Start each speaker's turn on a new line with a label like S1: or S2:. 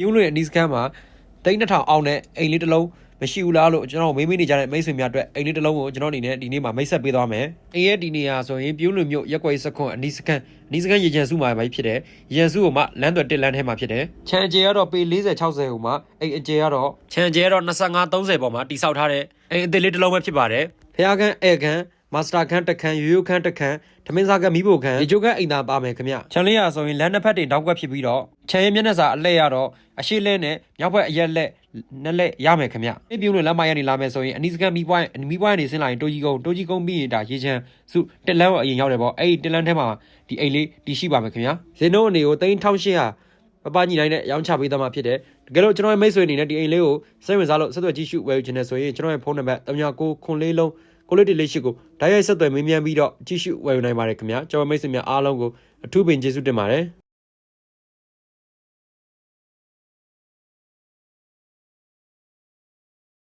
S1: ပြုံးလွင်အနီးစခန်းမှာတိန်း2000အောင်တဲ့အိမ်လေးတစ်လုံးမရှိဘူးလားလို့ကျွန်တော်မေးမေးနေကြတဲ့မိတ်ဆွေများအတွက်အိမ်လေးတစ်လုံးကိုကျွန်တော်အနေနဲ့ဒီနေ့မှာမိတ်ဆက်ပေးသွားမယ်။အိမ်ရဲ့ဒီနေရာဆိုရင်ပြုံးလွင်မြို့ရက်ကွက်စခွန်အနီးစခန်းအနီးစခန်းရေချမ်းစုမှာပဲဖြစ်တယ်။ရေချမ်းစုကမှလမ်းသွယ်တစ်လမ်းထဲမှာဖြစ်တယ်။ခြံအကျယ်ကတော့ပေ40 60ဟိုမှာအိမ်အကျယ်ကတော့ခြံအကျယ်ကတော့25 30ပေါ်မှာတိဆောက်ထားတဲ့အိမ်အသေးလေးတစ်လုံးပဲဖြစ်ပါတယ်။ဖျားခန်းအဲခန်း မာစတာခန်းတစ်ခန်းရိုးရိုးခန်းတစ်ခန်းထမင်းစားခန်းမိဖို့ခန်းရေချိုးခန်းအိမ်သာပါမယ်ခင်ဗျ။ခြံလေးရဆိုရင်လမ်းတစ်ဖက်တင်တောက်ကွက်ဖြစ်ပြီးတော့ခြံရဲ့မျက်နှာစာအလှည့်ရတော့အရှိလဲနဲ့မြောက်ဘက်အရက်လက်နှစ်လက်ရမယ်ခင်ဗျ။ဒီပြုံးလို့လမ်းမရနေလာမယ်ဆိုရင်အနီးစကန်မီပွိုင်းမီပွိုင်းနေဆင်းလာရင်တိုကြီးကုန်းတိုကြီးကုန်းပြီးရင်ဒါရေချမ်းစုတက်လန်းအရင်ရောက်တယ်ပေါ့အဲ့ဒီတက်လန်းထဲမှာဒီအိမ်လေးတည်ရှိပါမယ်ခင်ဗျ။ဇင်းတို့အနေကို3800ပပညီနိုင်နဲ့ရောင်းချပေးသွားမှာဖြစ်တယ်တကယ်လို့ကျွန်တော်ရဲ့မိတ်ဆွေအနေနဲ့ဒီအိမ်လေးကိုစိတ်ဝင်စားလို့ဆက်သွယ်ကြည့်ရှုဝယ်ယူခြင်းနဲ့ဆိုရင်ကျွန်တော်ရဲ့ဖုန်းနံပါတ်39ခွန်လေးလုံး ကိုလေးတီလေးရှိကိုဓာတ်ရိုက်ဆက်သွယ်မေးမြန်းပြီးတော့ကြည့်ရှုဝယ်ယူနိုင်ပါတယ်ခင်ဗျာကျွန်တော်မိတ်ဆွေများအားလုံးကိုအထူးပင်ကျေးဇူးတင်ပါတယ်